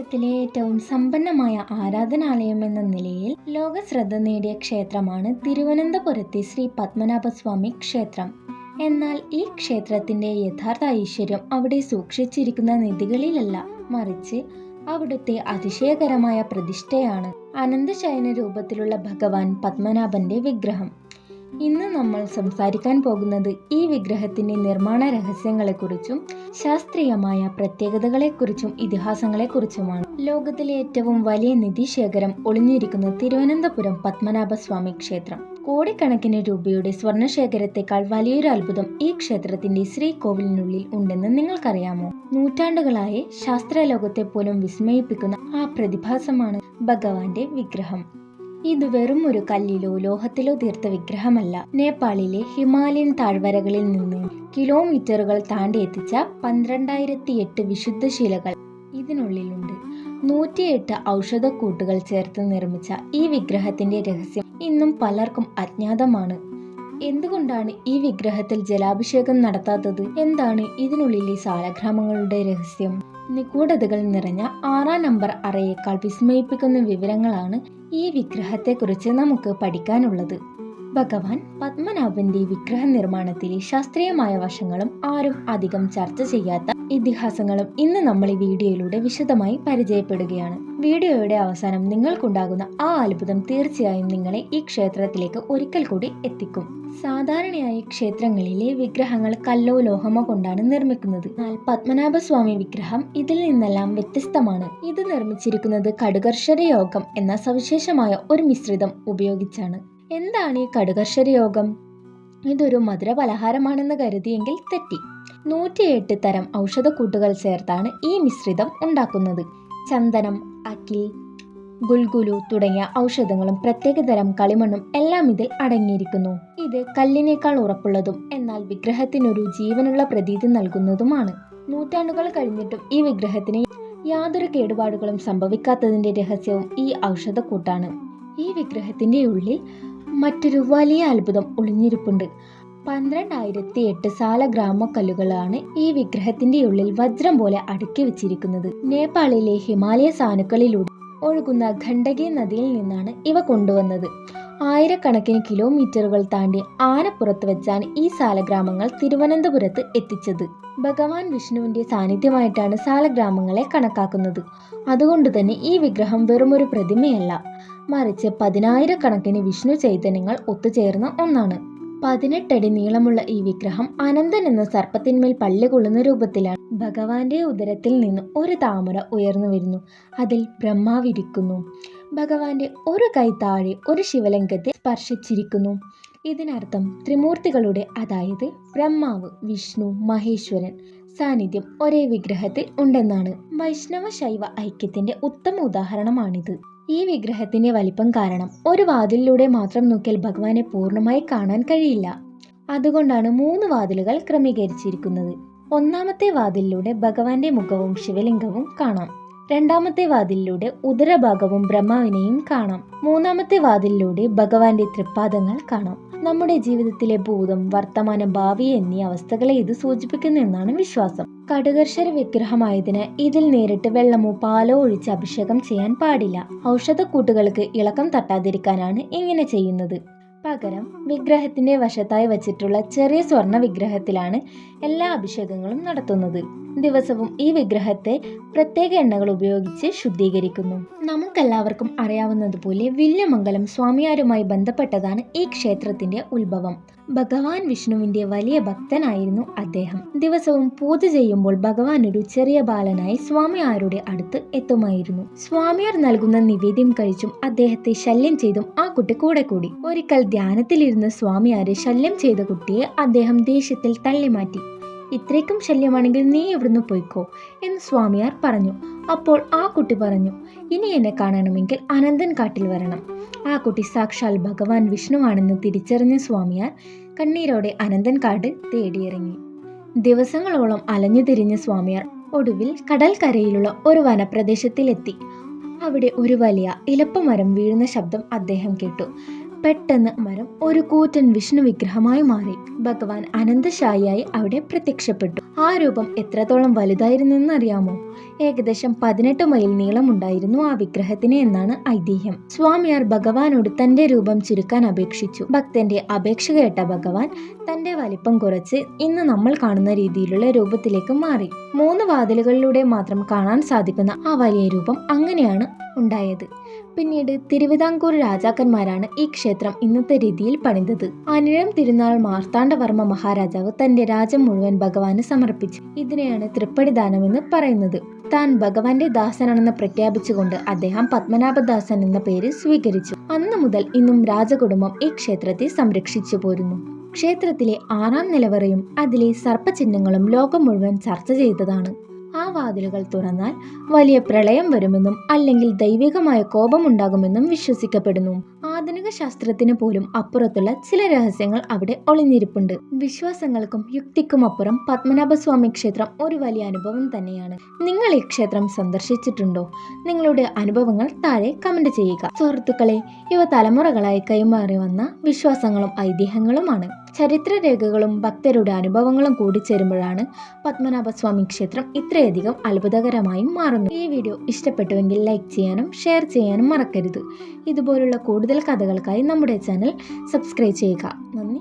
ലോകത്തിലെ ഏറ്റവും സമ്പന്നമായ ആരാധനാലയം എന്ന നിലയിൽ ലോക ശ്രദ്ധ നേടിയ ക്ഷേത്രമാണ് തിരുവനന്തപുരത്തെ ശ്രീ പത്മനാഭസ്വാമി ക്ഷേത്രം. എന്നാൽ ഈ ക്ഷേത്രത്തിന്റെ യഥാർത്ഥ ഐശ്വര്യം അവിടെ സൂക്ഷിച്ചിരിക്കുന്ന നിധികളിലല്ല മറിച്ച് അവിടുത്തെ അതിശയകരമായ പ്രതിഷ്ഠയാണ് അനന്തശയന രൂപത്തിലുള്ള ഭഗവാൻ പത്മനാഭന്റെ വിഗ്രഹം. ഇന്ന് നമ്മൾ സംസാരിക്കാൻ പോകുന്നത് ഈ വിഗ്രഹത്തിന്റെ നിർമ്മാണ രഹസ്യങ്ങളെക്കുറിച്ചും ശാസ്ത്രീയമായ പ്രത്യേകതകളെക്കുറിച്ചും ഇതിഹാസങ്ങളെക്കുറിച്ചുമാണ്. ലോകത്തിലെ ഏറ്റവും വലിയ നിധിശേഖരം ഒളിഞ്ഞിരിക്കുന്ന തിരുവനന്തപുരം പത്മനാഭസ്വാമി ക്ഷേത്രം. കോടിക്കണക്കിന് രൂപയുടെ സ്വർണശേഖരത്തെക്കാൾ വലിയൊരു അത്ഭുതം ഈ ക്ഷേത്രത്തിന്റെ ശ്രീകോവിലിനുള്ളിൽ ഉണ്ടെന്ന് നിങ്ങൾക്കറിയാമോ? നൂറ്റാണ്ടുകളായി ശാസ്ത്രലോകത്തെ പോലും വിസ്മയിപ്പിക്കുന്ന ആ പ്രതിഭാസമാണ് ഭഗവാന്റെ വിഗ്രഹം. ഇത് വെറും ഒരു കല്ലിലോ ലോഹത്തിലോ തീർത്ത വിഗ്രഹമല്ല. നേപ്പാളിലെ ഹിമാലയൻ താഴ്വരകളിൽ നിന്ന് കിലോമീറ്ററുകൾ താണ്ടി എത്തിച്ച പന്ത്രണ്ടായിരത്തി എട്ട് വിശുദ്ധശിലകൾ ഇതിനുള്ളിലുണ്ട് നൂറ്റിയെട്ട് ഔഷധക്കൂട്ടുകൾ ചേർത്ത് നിർമ്മിച്ച ഈ വിഗ്രഹത്തിന്റെ രഹസ്യം ഇന്നും പലർക്കും അജ്ഞാതമാണ്. എന്തുകൊണ്ടാണ് ഈ വിഗ്രഹത്തിൽ ജലാഭിഷേകം നടത്താത്തത്? എന്താണ് ഇതിനുള്ളിലെ സാലഗ്രാമങ്ങളുടെ രഹസ്യം? നിഗൂഢതകൾ നിറഞ്ഞ ആറാം നമ്പർ അറയേക്കാൾ വിസ്മയിപ്പിക്കുന്ന വിവരങ്ങളാണ് ഈ വിഗ്രഹത്തെക്കുറിച്ച് നമുക്ക് പഠിക്കാനുള്ളത്. ഭഗവാൻ പത്മനാഭന്റെ വിഗ്രഹ നിർമ്മാണത്തിലെ ശാസ്ത്രീയമായ വശങ്ങളും ആരും അധികം ചർച്ച ചെയ്യാത്ത ഇതിഹാസങ്ങളും ഇന്ന് നമ്മൾ ഈ വീഡിയോയിലൂടെ വിശദമായി പരിചയപ്പെടുകയാണ്. വീഡിയോയുടെ അവസാനം നിങ്ങൾക്കുണ്ടാകുന്ന ആ അത്ഭുതം തീർച്ചയായും നിങ്ങളെ ഈ ക്ഷേത്രത്തിലേക്ക് ഒരിക്കൽ കൂടി എത്തിക്കും. സാധാരണയായി ക്ഷേത്രങ്ങളിലെ വിഗ്രഹങ്ങൾ കല്ലോ ലോഹമോ കൊണ്ടാണ് നിർമ്മിക്കുന്നത്. എന്നാൽ പത്മനാഭസ്വാമി വിഗ്രഹം ഇതിൽ നിന്നെല്ലാം വ്യത്യസ്തമാണ്. ഇത് നിർമ്മിച്ചിരിക്കുന്നത് കടുകർഷര യോഗം എന്ന സവിശേഷമായ ഒരു മിശ്രിതം ഉപയോഗിച്ചാണ്. എന്താണ് ഈ കടുകർഷര യോഗം? ഇതൊരു മധുര പലഹാരമാണെന്ന് കരുതിയെങ്കിൽ തെറ്റി. നൂറ്റിയെട്ട് തരം ഔഷധക്കൂട്ടുകൾ ചേർത്താണ് ഈ മിശ്രിതം ഉണ്ടാക്കുന്നത്. ചന്ദനം അക്കിൽ ഗുൽഗുലു തുടങ്ങിയ ഔഷധങ്ങളും പ്രത്യേകതരം കളിമണ്ണും എല്ലാം ഇതിൽ അടങ്ങിയിരിക്കുന്നു. ഇത് കല്ലിനേക്കാൾ ഉറപ്പുള്ളതും എന്നാൽ വിഗ്രഹത്തിനൊരു ജീവനുള്ള പ്രതീതി നൽകുന്നതുമാണ്. നൂറ്റാണ്ടുകൾ കഴിഞ്ഞിട്ടും ഈ വിഗ്രഹത്തിന് യാതൊരു കേടുപാടുകളും സംഭവിക്കാത്തതിന്റെ രഹസ്യവും ഈ ഔഷധക്കൂട്ടാണ്. ഈ വിഗ്രഹത്തിന്റെ ഉള്ളിൽ മറ്റൊരു വലിയ അത്ഭുതം ഒളിഞ്ഞിരിപ്പുണ്ട്. പന്ത്രണ്ടായിരത്തി എട്ട് സാല ഗ്രാമക്കല്ലുകളാണ് ഈ വിഗ്രഹത്തിന്റെ ഉള്ളിൽ വജ്രം പോലെ അടുക്കി വെച്ചിരിക്കുന്നത്. നേപ്പാളിലെ ഹിമാലയ സാനുക്കളിലൂടെ ഒഴുകുന്ന ഖണ്ഡകി നദിയിൽ നിന്നാണ് ഇവ കൊണ്ടുവന്നത്. ആയിരക്കണക്കിന് കിലോമീറ്ററുകൾ താണ്ടി ആനപ്പുറത്ത് വെച്ചാണ് ഈ സാലഗ്രാമങ്ങൾ തിരുവനന്തപുരത്ത് എത്തിച്ചത്. ഭഗവാൻ വിഷ്ണുവിന്റെ സാന്നിധ്യമായിട്ടാണ് സാലഗ്രാമങ്ങളെ കണക്കാക്കുന്നത്. അതുകൊണ്ട് തന്നെ ഈ വിഗ്രഹം വെറുമൊരു പ്രതിമയല്ല. മറിച്ച് പതിനായിരക്കണക്കിന് വിഷ്ണു ചൈതന്യങ്ങൾ ഒത്തുചേർന്ന ഒന്നാണ്. പതിനെട്ടടി നീളമുള്ള ഈ വിഗ്രഹം അനന്തൻ എന്ന സർപ്പത്തിന്മേൽ പള്ളികൊള്ളുന്ന രൂപത്തിലാണ്. ഭഗവാന്റെ ഉദരത്തിൽ നിന്ന് ഒരു താമര ഉയർന്നു വരുന്നു. അതിൽ ബ്രഹ്മാവിരിക്കുന്നു. ഭഗവാന്റെ ഒരു കൈ താഴെ ഒരു ശിവലിംഗത്തെ സ്പർശിച്ചിരിക്കുന്നു. ഇതിനർത്ഥം ത്രിമൂർത്തികളുടെ അതായത് ബ്രഹ്മാവ് വിഷ്ണു മഹേശ്വരൻ സാന്നിധ്യം ഒരേ വിഗ്രഹത്തിൽ ഉണ്ടെന്നാണ്. വൈഷ്ണവ ശൈവ ഐക്യത്തിന്റെ ഉത്തമ ഉദാഹരണമാണിത്. ഈ വിഗ്രഹത്തിന്റെ വലിപ്പം കാരണം ഒരു വാതിലിലൂടെ മാത്രം നോക്കിയാൽ ഭഗവാനെ പൂർണമായി കാണാൻ കഴിയില്ല. അതുകൊണ്ടാണ് മൂന്ന് വാതിലുകൾ ക്രമീകരിച്ചിരിക്കുന്നത്. ഒന്നാമത്തെ വാതിലിലൂടെ ഭഗവാന്റെ മുഖവും ശിവലിംഗവും കാണാം. രണ്ടാമത്തെ വാതിലിലൂടെ ഉദരഭാഗവും ബ്രഹ്മാവിനെയും കാണാം. മൂന്നാമത്തെ വാതിലിലൂടെ ഭഗവാന്റെ തൃപ്പാദങ്ങൾ കാണാം. നമ്മുടെ ജീവിതത്തിലെ ഭൂതം വർത്തമാനം ഭാവി എന്നീ അവസ്ഥകളെ ഇത് സൂചിപ്പിക്കുന്നു എന്നാണ് വിശ്വാസം. കടുകർഷര വിഗ്രഹമായതിന് ഇതിൽ നേരിട്ട് വെള്ളമോ പാലോ ഒഴിച്ച് അഭിഷേകം ചെയ്യാൻ പാടില്ല. ഔഷധക്കൂട്ടുകൾക്ക് ഇളക്കം തട്ടാതിരിക്കാനാണ് ഇങ്ങനെ ചെയ്യുന്നത്. പകരം വിഗ്രഹത്തിന്റെ വശത്തായി വച്ചിട്ടുള്ള ചെറിയ സ്വർണ വിഗ്രഹത്തിലാണ് എല്ലാ അഭിഷേകങ്ങളും നടത്തുന്നത്. ദിവസവും ഈ വിഗ്രഹത്തെ പ്രത്യേക എണ്ണകൾ ഉപയോഗിച്ച് ശുദ്ധീകരിക്കുന്നു. നമുക്കെല്ലാവർക്കും അറിയാവുന്നതുപോലെ വില്യമംഗലം സ്വാമിയാരുമായി ബന്ധപ്പെട്ടതാണ് ഈ ക്ഷേത്രത്തിന്റെ ഉത്ഭവം. ഭഗവാൻ വിഷ്ണുവിന്റെ വലിയ ഭക്തനായിരുന്നു അദ്ദേഹം. ദിവസവും പൂജ ചെയ്യുമ്പോൾ ഭഗവാൻ ഒരു ചെറിയ ബാലനായി സ്വാമിയാരുടെ അടുത്ത് എത്തുമായിരുന്നു. സ്വാമിയാർ നൽകുന്ന നിവേദ്യം കഴിച്ചും അദ്ദേഹത്തെ ശല്യം ചെയ്തും ആ കുട്ടി കൂടെ കൂടി. ഒരിക്കൽ ധ്യാനത്തിലിരുന്ന സ്വാമിയാരെ ശല്യം ചെയ്ത കുട്ടിയെ അദ്ദേഹം ദേഷ്യത്തിൽ തള്ളിമാറ്റി. ഇത്രയ്ക്കും ശല്യമാണെങ്കിൽ നീ ഇവിടുന്ന് പോയിക്കോ എന്ന് സ്വാമിയാർ പറഞ്ഞു. അപ്പോൾ ആ കുട്ടി പറഞ്ഞു ഇനി എന്നെ കാണണമെങ്കിൽ അനന്തൻ കാട്ടിൽ വരണം. ആ കുട്ടി സാക്ഷാൽ ഭഗവാൻ വിഷ്ണുവാണെന്ന് തിരിച്ചറിഞ്ഞ സ്വാമിയാർ കണ്ണീരോടെ അനന്തൻ കാട് തേടിയിറങ്ങി. ദിവസങ്ങളോളം അലഞ്ഞു തിരിഞ്ഞ സ്വാമിയാർ ഒടുവിൽ കടൽക്കരയിലുള്ള ഒരു വനപ്രദേശത്തിലെത്തി. അവിടെ ഒരു വലിയ ഇലപ്പമരം വീഴുന്ന ശബ്ദം അദ്ദേഹം കേട്ടു. പെട്ടെന്ന് മരം ഒരു കൂറ്റൻ വിഷ്ണു വിഗ്രഹമായി മാറി. ഭഗവാൻ അനന്തശായിയായി അവിടെ പ്രത്യക്ഷപ്പെട്ടു. ആ രൂപം എത്രത്തോളം വലുതായിരുന്നെന്ന് അറിയാമോ ഏകദേശം പതിനെട്ട് മൈൽ നീളമുണ്ടായിരുന്നു ആ വിഗ്രഹത്തിന് എന്നാണ് ഐതിഹ്യം. സ്വാമിയാർ ഭഗവാനോട് തന്റെ രൂപം ചുരുക്കാൻ അപേക്ഷിച്ചു. ഭക്തന്റെ അപേക്ഷ കേട്ട ഭഗവാൻ തന്റെ വലിപ്പം കുറച്ച് ഇന്ന് നമ്മൾ കാണുന്ന രീതിയിലുള്ള രൂപത്തിലേക്ക് മാറി. മൂന്ന് വാതിലുകളിലൂടെ മാത്രം കാണാൻ സാധിക്കുന്ന ആ വലിയ രൂപം അങ്ങനെയാണ് ഉണ്ടായത്. പിന്നീട് തിരുവിതാംകൂർ രാജാക്കന്മാരാണ് ഈ ക്ഷേത്രം ഇന്നത്തെ രീതിയിൽ പണിതത്. അനിഴം തിരുനാൾ മാർത്താണ്ഡവർമ്മ മഹാരാജാവ് തന്റെ രാജ്യം മുഴുവൻ ഭഗവാന് സമർപ്പിച്ചു. ഇതിനെയാണ് തൃപ്പടിദാനം എന്ന് പറയുന്നത്. താൻ ഭഗവാന്റെ ദാസനാണെന്ന് പ്രഖ്യാപിച്ചുകൊണ്ട് അദ്ദേഹം പത്മനാഭദാസൻ എന്ന പേര് സ്വീകരിച്ചു. അന്നു മുതൽ ഇന്നും രാജകുടുംബം ഈ ക്ഷേത്രത്തെ സംരക്ഷിച്ചു പോരുന്നു. ക്ഷേത്രത്തിലെ ആറാം നിലവറയും അതിലെ സർപ്പചിഹ്നങ്ങളും ലോകം മുഴുവൻ ചർച്ച ചെയ്തതാണ്. ആ വാതിലുകൾ തുറന്നാൽ വലിയ പ്രളയം വരുമെന്നും അല്ലെങ്കിൽ ദൈവികമായ കോപമുണ്ടാകുമെന്നും വിശ്വസിക്കപ്പെടുന്നു. ആധുനിക ശാസ്ത്രത്തിന് പോലും അപ്പുറത്തുള്ള ചില രഹസ്യങ്ങൾ അവിടെ ഒളിഞ്ഞിരിപ്പുണ്ട്. വിശ്വാസങ്ങൾക്കും യുക്തിക്കും അപ്പുറം പത്മനാഭസ്വാമി ക്ഷേത്രം ഒരു വലിയ അനുഭവം തന്നെയാണ്. നിങ്ങൾ ഈ ക്ഷേത്രം സന്ദർശിച്ചിട്ടുണ്ടോ? നിങ്ങളുടെ അനുഭവങ്ങൾ താഴെ കമന്റ് ചെയ്യുക. സുഹൃത്തുക്കളെ ഇവ തലമുറകളായി കൈമാറി വന്ന വിശ്വാസങ്ങളും ഐതിഹ്യങ്ങളുമാണ്. ചരിത്രരേഖകളും ഭക്തരുടെ അനുഭവങ്ങളും കൂടി കൂടിച്ചേരുമ്പോഴാണ് പത്മനാഭസ്വാമി ക്ഷേത്രം ഇത്രയധികം അത്ഭുതകരമായി മാറുന്നു ഈ വീഡിയോ ഇഷ്ടപ്പെട്ടുവെങ്കിൽ ലൈക്ക് ചെയ്യാനും ഷെയർ ചെയ്യാനും മറക്കരുത്. ഇതുപോലുള്ള കൂടുതൽ കഥകൾക്കായി നമ്മുടെ ചാനൽ സബ്സ്ക്രൈബ് ചെയ്യുക. നന്ദി.